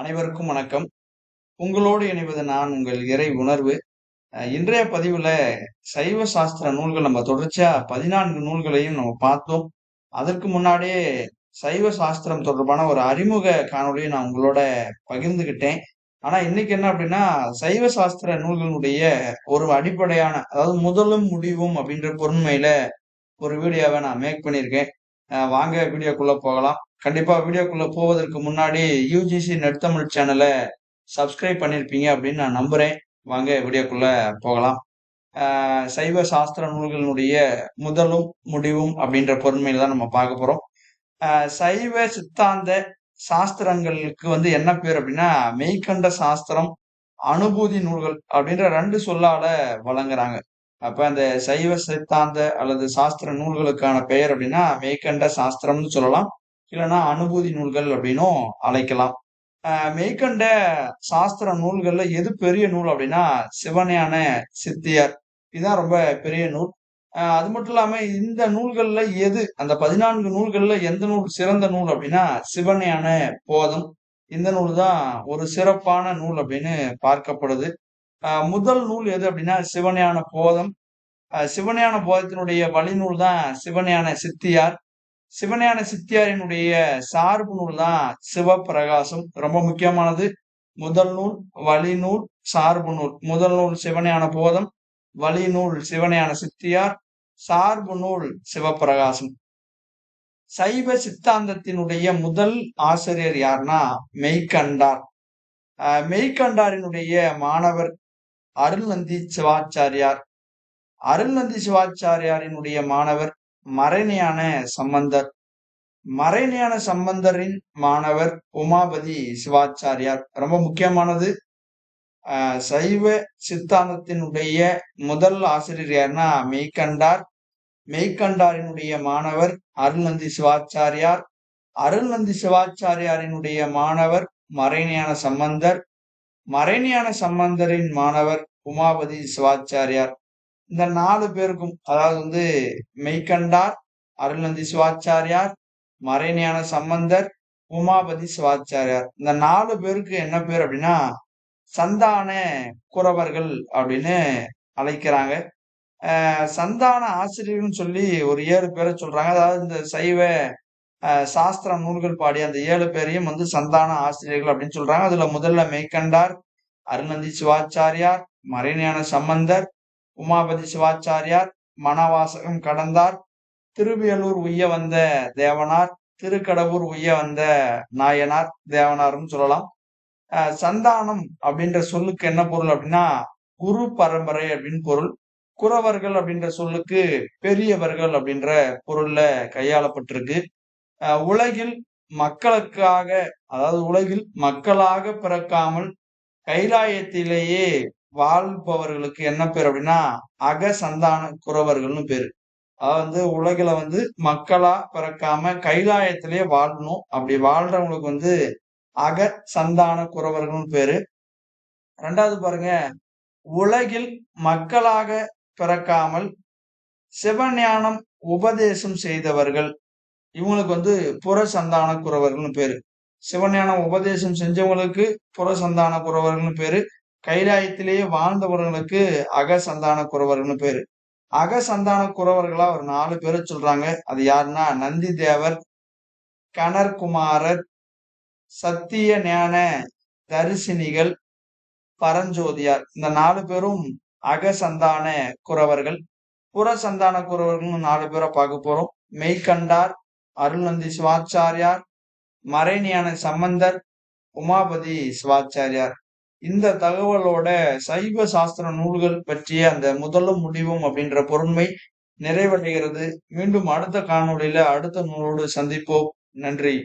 அனைவருக்கும் வணக்கம். உங்களோடு இணைவது நான் உங்கள் இறை உணர்வு. இன்றைய பதிவுல சைவ சாஸ்திர நூல்கள் நம்ம தொடர்ச்சியா பதினான்கு நூல்களையும் நம்ம பார்த்தோம். அதற்கு முன்னாடியே சைவ சாஸ்திரம் தொடர்பான ஒரு அறிமுக காணொலியை நான் உங்களோட பகிர்ந்துகிட்டேன். ஆனா இன்னைக்கு என்ன அப்படின்னா சைவ சாஸ்திர நூல்களுடைய ஒரு அடிப்படையான அதாவது முதலும் முடிவும் அப்படின்ற பொறுமையில ஒரு வீடியோவை நான் மேக் பண்ணியிருக்கேன். வாங்க வீடியோக்குள்ள போகலாம். கண்டிப்பா வீடியோக்குள்ள போவதற்கு முன்னாடி யூஜிசி நெட் தமிழ் சேனலை சப்ஸ்கிரைப் பண்ணியிருப்பீங்க அப்படின்னு நான் நம்புறேன். வாங்க வீடியோக்குள்ள போகலாம். சைவ சாஸ்திர நூல்களினுடைய முதலும் முடிவும் அப்படின்ற பொறுமையில தான் நம்ம பார்க்க போறோம். சைவ சித்தாந்த சாஸ்திரங்களுக்கு வந்து என்ன பேர் அப்படின்னா மெய்கண்ட சாஸ்திரம் அனுபூதி நூல்கள் அப்படின்ற ரெண்டு சொல்லால வழங்குறாங்க. அப்ப அந்த சைவ சித்தாந்த அல்லது சாஸ்திர நூல்களுக்கான பெயர் அப்படின்னா மெய்கண்ட சாஸ்திரம்னு சொல்லலாம். இல்லைன்னா அனுபூதி நூல்கள் அப்படின்னும் அழைக்கலாம். மெய்கண்ட சாஸ்திர நூல்கள்ல எது பெரிய நூல் அப்படின்னா சிவனையான சித்தியார். இதுதான் ரொம்ப பெரிய நூல். அது மட்டும் இல்லாம இந்த நூல்கள்ல எது அந்த பதினான்கு நூல்கள்ல எந்த நூல் சிறந்த நூல் அப்படின்னா சிவனையான போதம். இந்த நூல் தான் ஒரு சிறப்பான நூல் அப்படின்னு பார்க்கப்படுது. முதல் நூல் எது அப்படின்னா சிவனையான போதம். சிவனையான சிவஞான போதத்தினுடைய வழிநூல் தான் சிவனையான சித்தியார். சிவஞான சித்தியாரினுடைய சார்பு நூல் தான் சிவபிரகாசம் ரொம்ப முக்கியமானது. முதல் நூல் வழிநூல் சார்பு நூல். முதல் நூல் சிவஞான போதம் வழிநூல் சிவஞான சித்தியார் சார்பு நூல் சிவபிரகாசம் சைவ சித்தாந்தத்தினுடைய முதல் ஆசிரியர் யாருன்னா மெய்கண்டார். ஆஹ் மெய்கண்டாரினுடைய மாணவர் அருள்நந்தி சிவாச்சாரியார். அருள்நந்தி சிவாச்சாரியாரினுடைய மாணவர் மறைஞான சம்பந்தர். மறைஞான சம்பந்தரின் மாணவர் உமாபதி சிவாச்சாரியார். ரொம்ப முக்கியமானது. ஆஹ் சைவ சித்தாந்தத்தினுடைய முதல் ஆசிரியர் யாருன்னா மெய்கண்டார். மெய்கண்டாரினுடைய மாணவர் அருள்நந்தி சிவாச்சாரியார். அருள்நந்தி சிவாச்சாரியாரினுடைய மாணவர் மறைஞான சம்பந்தர். மறைஞான சம்பந்தரின் மாணவர் உமாபதி சிவாச்சாரியார். இந்த நாலு பேருக்கும் அதாவது வந்து மெய்கண்டார் அருள்நந்தி சிவாச்சாரியார் மறைஞான சம்பந்தர் உமாபதி சிவாச்சாரியார். இந்த நாலு பேருக்கு என்ன பேர் அப்படின்னா சந்தான குறவர்கள் அப்படின்னு அழைக்கிறாங்க. ஆஹ் சந்தான ஆசிரியர்னு சொல்லி ஒரு ஏழு பேரை சொல்றாங்க. அதாவது இந்த சைவ ஆஹ் சாஸ்திர நூல்கள் பாடிய அந்த ஏழு பேரையும் வந்து சந்தான ஆசிரியர்கள் அப்படின்னு சொல்றாங்க. அதுல முதல்ல மெய்கண்டார் அருணந்தி சிவாச்சாரியார் மறைஞான சம்பந்தர் உமாபதி சிவாச்சாரியார் மணவாசகம் கடந்தார் திருவியலூர் உய்ய வந்த தேவனார் திருக்கடவுர் உய்ய வந்த நாயனார் தேவனார்னு சொல்லலாம். சந்தானம் அப்படின்ற சொல்லுக்கு என்ன பொருள் அப்படின்னா குரு பரம்பரை அப்படின்னு பொருள். குறவர்கள் அப்படின்ற சொல்லுக்கு பெரியவர்கள் அப்படின்ற பொருள்ல கையாளப்பட்டிருக்கு. ஆஹ் உலகில் மக்களுக்காக அதாவது உலகில் மக்களாக பிறக்காமல் கைலாயத்திலேயே வாழ்பவர்களுக்கு என்ன பேர் அப்படின்னா அகசந்தான குறவர்கள்னு பேரு. அதாவது வந்து உலகில வந்து மக்களா பிறக்காம கைலாயத்திலேயே வாழணும். அப்படி வாழ்றவங்களுக்கு வந்து அக சந்தான குறவர்கள்னு பேரு. ரெண்டாவது பாருங்க உலகில் மக்களாக பிறக்காமல் சிவஞானம் உபதேசம் செய்தவர்கள் இவங்களுக்கு வந்து புற சந்தான குறவர்கள்னு பேரு. சிவஞானம் உபதேசம் செஞ்சவங்களுக்கு புற சந்தான குறவர்கள்னு பேரு. கைலாயத்திலேயே வாழ்ந்தவர்களுக்கு அகசந்தான குறவர்கள்னு பேரு. அகசந்தான குறவர்களா ஒரு நாலு பேரை சொல்றாங்க. அது யாருன்னா நந்தி தேவர் கணர்குமாரர் சத்திய ஞான தரிசினிகள் பரஞ்சோதியார். இந்த நாலு பேரும் அகசந்தான குறவர்கள் புற குறவர்கள் நாலு பேரை பார்க்க போறோம். மெய்கண்டார் அருள்நந்தி சிவாச்சாரியார் மறைஞான சம்பந்தர் உமாபதி சிவாச்சாரியார். இந்த தகவலோட சைவ சாஸ்திர நூல்கள் பற்றிய அந்த முதலும் முடிவும் அப்படின்ற பொருண்மை நிறைவடைகிறது. மீண்டும் அடுத்த காணொளியில அடுத்த நூலோடு சந்திப்போம். நன்றி.